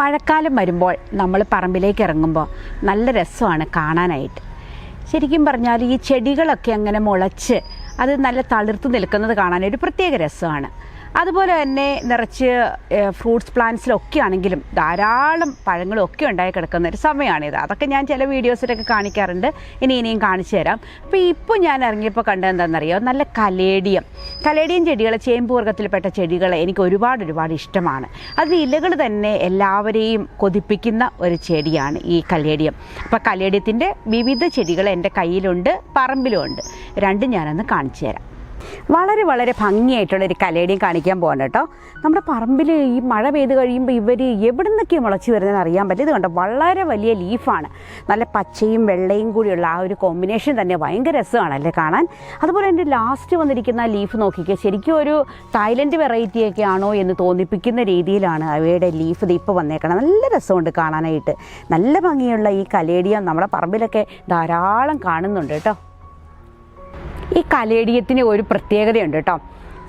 മഴക്കാലം വരുമ്പോൾ നമ്മൾ പറമ്പിലേക്ക് ഇറങ്ങുമ്പോൾ നല്ല രസമാണ് കാണാനായിട്ട്. ശരിക്കും പറഞ്ഞാൽ ഈ ചെടികളൊക്കെ അങ്ങനെ മുളച്ച് അത് നല്ല തളിർത്ത് നിൽക്കുന്നത് കാണാൻ ഒരു പ്രത്യേക രസമാണ്. അതുപോലെ തന്നെ നിറച്ച് ഫ്രൂട്ട്സ് പ്ലാന്റ്സിലൊക്കെ ആണെങ്കിലും ധാരാളം പഴങ്ങളും ഒക്കെ ഉണ്ടായി കിടക്കുന്ന ഒരു സമയമാണിത് അതൊക്കെ ഞാൻ ചില വീഡിയോസിലൊക്കെ കാണിക്കാറുണ്ട്. ഇനി ഇനിയും കാണിച്ചു തരാം. അപ്പോൾ ഇപ്പോൾ ഞാൻ ഇറങ്ങിയപ്പോൾ കണ്ടതെന്താണെന്നറിയോ നല്ല കലേഡിയം. കലേഡിയം ചെടികൾ ചേമ്പ് വർഗത്തിൽപ്പെട്ട ചെടികൾ എനിക്ക് ഒരുപാട് ഒരുപാട് ഇഷ്ടമാണ്. അതിന് ഇലകൾ തന്നെ എല്ലാവരെയും കൊതിപ്പിക്കുന്ന ഒരു ചെടിയാണ് ഈ കലേഡിയം. അപ്പോൾ കലേഡിയത്തിന്റെ വിവിധ ചെടികൾ എന്റെ കയ്യിലുണ്ട് പറമ്പിലുമുണ്ട്. രണ്ടും ഞാനൊന്ന് കാണിച്ചു തരാം. വളരെ വളരെ ഭംഗിയായിട്ടുള്ള ഒരു കലേഡിയം കാണിക്കാൻ പോകണം കേട്ടോ. നമ്മുടെ പറമ്പിൽ ഈ മഴ പെയ്ത് കഴിയുമ്പോൾ ഇവർ എവിടെ നിന്നൊക്കെ മുളച്ച് വരുന്നതെന്ന് അറിയാൻ പറ്റും ഇത് കണ്ടോ വളരെ വലിയ ലീഫാണ്. നല്ല പച്ചയും വെള്ളയും കൂടിയുള്ള ആ ഒരു കോമ്പിനേഷൻ തന്നെ ഭയങ്കര രസമാണല്ലേ കാണാൻ. അതുപോലെ എന്റെ ലാസ്റ്റ് വന്നിരിക്കുന്ന ലീഫ് നോക്കിക്കുക ശരിക്കും ഒരു തായ്ലൻഡ് വെറൈറ്റിയൊക്കെ ആണോ എന്ന് തോന്നിപ്പിക്കുന്ന രീതിയിലാണ് അവയുടെ ലീഫ് ഇപ്പോൾ വന്നേക്കണം നല്ല രസമുണ്ട് കാണാനായിട്ട്. നല്ല ഭംഗിയുള്ള ഈ കലേഡിയം നമ്മുടെ പറമ്പിലൊക്കെ ധാരാളം കാണുന്നുണ്ട് കേട്ടോ. ഈ കലേടിയത്തിന് ഒരു പ്രത്യേകതയുണ്ട് കേട്ടോ.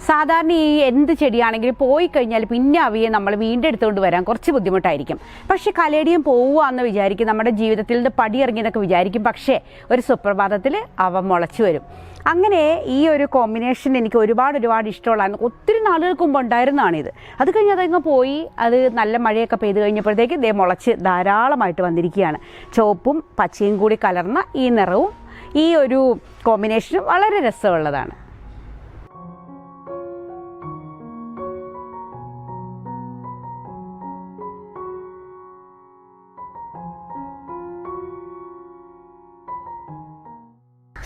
സാധാരണ ഈ എന്ത് ചെടിയാണെങ്കിലും പോയി കഴിഞ്ഞാൽ പിന്നെ അവയെ നമ്മൾ വീണ്ടും എടുത്തുകൊണ്ട് വരാൻ കുറച്ച് ബുദ്ധിമുട്ടായിരിക്കും. പക്ഷേ കലേടിയം പോവുക എന്ന് വിചാരിക്കും നമ്മുടെ ജീവിതത്തിൽ നിന്ന് പടിയിറങ്ങിയെന്നൊക്കെ വിചാരിക്കും പക്ഷേ ഒരു സുപ്രഭാതത്തിൽ അവ മുളച്ചു വരും. അങ്ങനെ ഈ ഒരു കോമ്പിനേഷൻ എനിക്ക് ഒരുപാട് ഒരുപാട് ഇഷ്ടമുള്ളതാണ് ഒത്തിരി നാളുകൾക്ക് മുമ്പ് ഉണ്ടായിരുന്നതാണിത് അത് കഴിഞ്ഞ് അതങ്ങ് പോയി അത് നല്ല മഴയൊക്കെ പെയ്ത് കഴിഞ്ഞപ്പോഴത്തേക്ക് ഇതേ മുളച്ച് ധാരാളമായിട്ട് വന്നിരിക്കുകയാണ്. ചുവപ്പും പച്ചയും കൂടി കലർന്ന ഈ നിറവും ഈ ഒരു കോമ്പിനേഷൻ വളരെ രസമുള്ളതാണ്.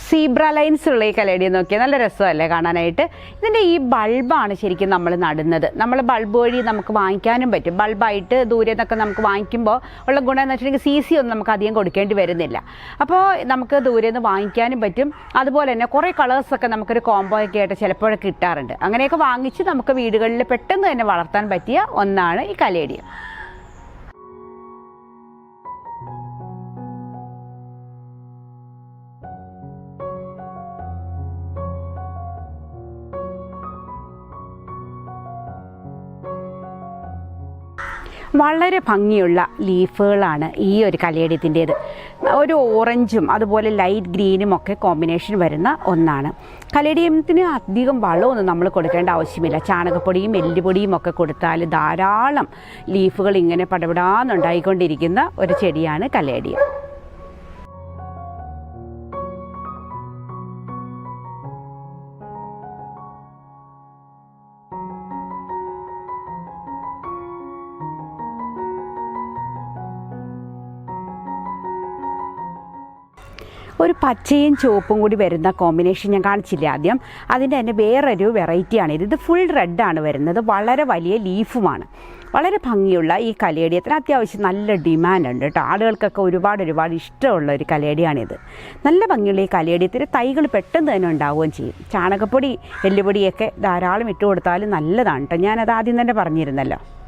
സീബ്ര ലൈൻസ് ഉള്ള ഈ കലേഡിയം നോക്കിയാൽ നല്ല രസമല്ലേ കാണാനായിട്ട്. ഇതിന്റെ ഈ ബൾബാണ് ശരിക്കും നമ്മൾ നടുന്നത്. നമ്മൾ ബൾബ് വഴി നമുക്ക് വാങ്ങിക്കാനും പറ്റും. ബൾബായിട്ട് ദൂരെ നിന്നൊക്കെ നമുക്ക് വാങ്ങിക്കുമ്പോൾ ഉള്ള ഗുണം എന്ന് വെച്ചിട്ടുണ്ടെങ്കിൽ സി സി ഒന്നും നമുക്ക് അധികം കൊടുക്കേണ്ടി വരുന്നില്ല. അപ്പോൾ നമുക്ക് ദൂരെ നിന്ന് വാങ്ങിക്കാനും പറ്റും. അതുപോലെ തന്നെ കുറേ കളേഴ്സൊക്കെ നമുക്കൊരു കോംബോ ഒക്കെ ആയിട്ട് ചിലപ്പോഴൊക്കെ കിട്ടാറുണ്ട്. അങ്ങനെയൊക്കെ വാങ്ങിച്ച് നമുക്ക് വീടുകളിൽ പെട്ടെന്ന് തന്നെ വളർത്താൻ പറ്റിയ ഒന്നാണ് ഈ കലേഡിയം വളരെ ഭംഗിയുള്ള ലീഫുകളാണ് ഈ ഒരു കലേഡിയത്തിന്റേത് ഒരു ഓറഞ്ചും അതുപോലെ ലൈറ്റ് ഗ്രീനും ഒക്കെ കോമ്പിനേഷൻ വരുന്ന ഒന്നാണ്. കലേടിയത്തിന് അധികം വളമൊന്നും നമ്മൾ കൊടുക്കേണ്ട ആവശ്യമില്ല. ചാണകപ്പൊടിയും എല്ലുപൊടിയും ഒക്കെ കൊടുത്താൽ ധാരാളം ലീഫുകൾ ഇങ്ങനെ പടപടാന്നുണ്ടായിക്കൊണ്ടിരിക്കുന്ന ഒരു ചെടിയാണ് കലേഡിയം ഒരു പച്ചയും ചുവപ്പും കൂടി വരുന്ന കോമ്പിനേഷൻ ഞാൻ കാണിച്ചില്ല ആദ്യം? അതിന്റെ തന്നെ വേറൊരു വെറൈറ്റിയാണ് ഇത് ഇത് ഫുൾ റെഡാണ് വരുന്നത്. വളരെ വലിയ ലീഫുമാണ് വളരെ ഭംഗിയുള്ള ഈ കലേഡിയത്തിന് അത്യാവശ്യം നല്ല ഡിമാൻഡ് ഉണ്ട് കേട്ടോ. ആളുകൾക്കൊക്കെ ഒരുപാട് ഒരുപാട് ഇഷ്ടമുള്ള ഒരു കലേടിയാണിത്. നല്ല ഭംഗിയുള്ള ഈ കലേഡിയത്തിന് തൈകൾ പെട്ടെന്ന് തന്നെ ഉണ്ടാവുകയും ചെയ്യും. ചാണകപ്പൊടി എല്ലുപൊടിയൊക്കെ ധാരാളം ഇട്ട് കൊടുത്താൽ നല്ലതാണ് കേട്ടോ. ഞാനത് ആദ്യം തന്നെ പറഞ്ഞിരുന്നല്ലോ.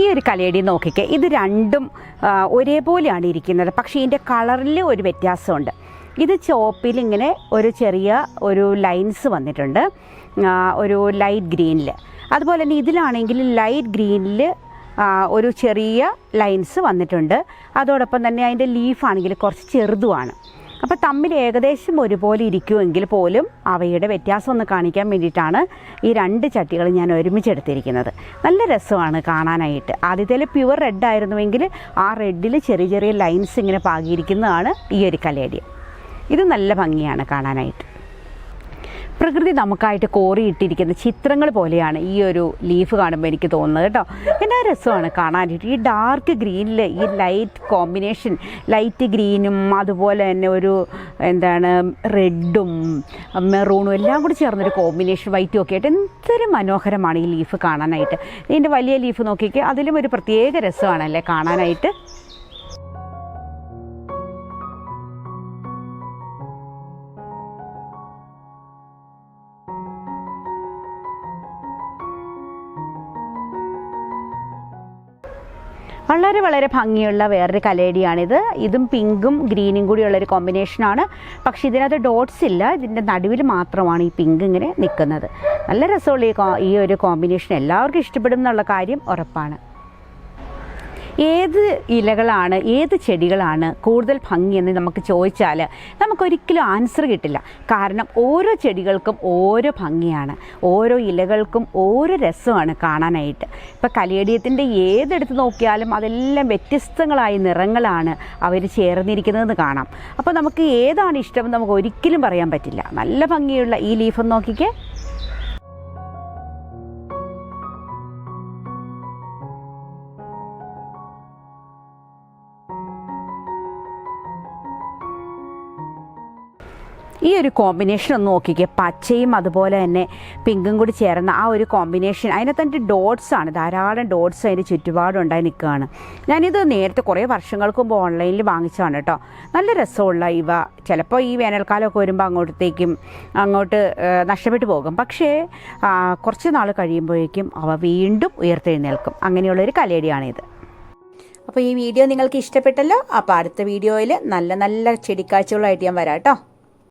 ഈ ഒരു കലയടി നോക്കിക്കേ ഇത് രണ്ടും ഒരേപോലെയാണ് ഇരിക്കുന്നത്. പക്ഷേ ഇതിന്റെ കളറിൽ ഒരു വ്യത്യാസമുണ്ട്. ഇത് ചോപ്പിൽ ഇങ്ങനെ ഒരു ചെറിയ ഒരു ലൈൻസ് വന്നിട്ടുണ്ട് ഒരു ലൈറ്റ് ഗ്രീനിൽ അതുപോലെ തന്നെ ഇതിലാണെങ്കിൽ ലൈറ്റ് ഗ്രീനിൽ ഒരു ചെറിയ ലൈൻസ് വന്നിട്ടുണ്ട്. അതോടൊപ്പം തന്നെ അതിന്റെ ലീഫാണെങ്കിൽ കുറച്ച് ചെറുതുമാണ്. അപ്പോൾ തമ്മിൽ ഏകദേശം ഒരുപോലെ ഇരിക്കുമെങ്കിൽ പോലും അവയുടെ വ്യത്യാസം ഒന്ന് കാണിക്കാൻ വേണ്ടിയിട്ടാണ് ഈ രണ്ട് ചട്ടികൾ ഞാൻ ഒരുമിച്ചെടുത്തിരിക്കുന്നത്. നല്ല രസമാണ് കാണാനായിട്ട്. ആദ്യത്തേൽ പ്യുവർ റെഡ് ആയിരുന്നുവെങ്കിൽ ആ റെഡിൽ ചെറിയ ചെറിയ ലൈൻസ് ഇങ്ങനെ പാകിയിരിക്കുന്നതാണ് ഈ ഒരു കലേഡിയം ഇത് നല്ല ഭംഗിയാണ് കാണാനായിട്ട്. പ്രകൃതി നമുക്കായിട്ട് കോറിയിട്ടിരിക്കുന്ന ചിത്രങ്ങൾ പോലെയാണ് ഈ ഒരു ലീഫ് കാണുമ്പോൾ എനിക്ക് തോന്നുന്നത് കേട്ടോ. എന്നാ രസമാണ് കാണാനായിട്ട്? ഈ ഡാർക്ക് ഗ്രീനിൽ ഈ ലൈറ്റ് കോമ്പിനേഷൻ ലൈറ്റ് ഗ്രീനും അതുപോലെ തന്നെ ഒരു എന്താണ് റെഡും മെറൂണും എല്ലാം കൂടി ചേർന്നൊരു കോമ്പിനേഷൻ വൈറ്റും ഒക്കെ ആയിട്ട് എന്തൊരു മനോഹരമാണ് ഈ ലീഫ് കാണാനായിട്ട്. ഇതിന്റെ വലിയ ലീഫ് നോക്കിയൊക്കെ അതിലും ഒരു പ്രത്യേക രസമാണല്ലേ കാണാനായിട്ട്? വളരെ വളരെ ഭംഗിയുള്ള വേറൊരു കലേഡിയാണിത് ഇതും പിങ്കും ഗ്രീനും കൂടിയുള്ളൊരു കോമ്പിനേഷനാണ് പക്ഷേ ഇതിനകത്ത് ഡോട്ട്സ് ഇല്ല. ഇതിന്റെ നടുവിൽ മാത്രമാണ് ഈ പിങ്ക് ഇങ്ങനെ നിൽക്കുന്നത്. നല്ല രസമുള്ള ഈ ഈ ഒരു കോമ്പിനേഷൻ എല്ലാവർക്കും ഇഷ്ടപ്പെടും എന്നുള്ള കാര്യം ഉറപ്പാണ്. ഏത് ഇലകളാണ് ഏത് ചെടികളാണ് കൂടുതൽ ഭംഗിയെന്ന് നമുക്ക് ചോദിച്ചാൽ നമുക്കൊരിക്കലും ആൻസർ കിട്ടില്ല. കാരണം ഓരോ ചെടികൾക്കും ഓരോ ഭംഗിയാണ് ഓരോ ഇലകൾക്കും ഓരോ രസമാണ് കാണാനായിട്ട്. ഇപ്പോൾ കലിയടിയത്തിന്റെ ഏതെടുത്ത് നോക്കിയാലും അതെല്ലാം വ്യത്യസ്തങ്ങളായ നിറങ്ങളാണ് അവർ ചേർന്നിരിക്കുന്നതെന്ന് കാണാം. അപ്പോൾ നമുക്ക് ഏതാണ് ഇഷ്ടം നമുക്ക് ഒരിക്കലും പറയാൻ പറ്റില്ല. നല്ല ഭംഗിയുള്ള ഈ ലീഫ് നോക്കിക്കേ. ഈ ഒരു കോമ്പിനേഷൻ ഒന്ന് നോക്കിക്കേ. പച്ചയും അതുപോലെ തന്നെ പിങ്കും കൂടി ചേർന്ന ആ ഒരു കോമ്പിനേഷൻ അതിനകത്ത് ഡോട്ട്സ് ആണ്. ധാരാളം ഡോട്ട്സ് അതിന്റെ ചുറ്റുപാടുണ്ടായി നിൽക്കുകയാണ്. ഞാനിത് നേരത്തെ കുറേ വർഷങ്ങൾക്ക് മുമ്പ് ഓൺലൈനിൽ വാങ്ങിച്ചതാണ് കേട്ടോ. നല്ല രസമുള്ള ഇവ. ചിലപ്പോൾ ഈ വേനൽക്കാലമൊക്കെ വരുമ്പോൾ അങ്ങോട്ടത്തേക്കും അങ്ങോട്ട് നഷ്ടപ്പെട്ടു പോകും. പക്ഷേ കുറച്ച് നാൾ കഴിയുമ്പോഴേക്കും അവ വീണ്ടും ഉയർത്തെഴുന്നേൽക്കും. അങ്ങനെയുള്ളൊരു കലേടിയാണിത്. അപ്പോൾ ഈ വീഡിയോ നിങ്ങൾക്ക് ഇഷ്ടപ്പെട്ടല്ലോ? അപ്പോൾ അടുത്ത വീഡിയോയിൽ നല്ല നല്ല ചെടിക്കാഴ്ചകളായിട്ട് ഞാൻ വരാം കേട്ടോ.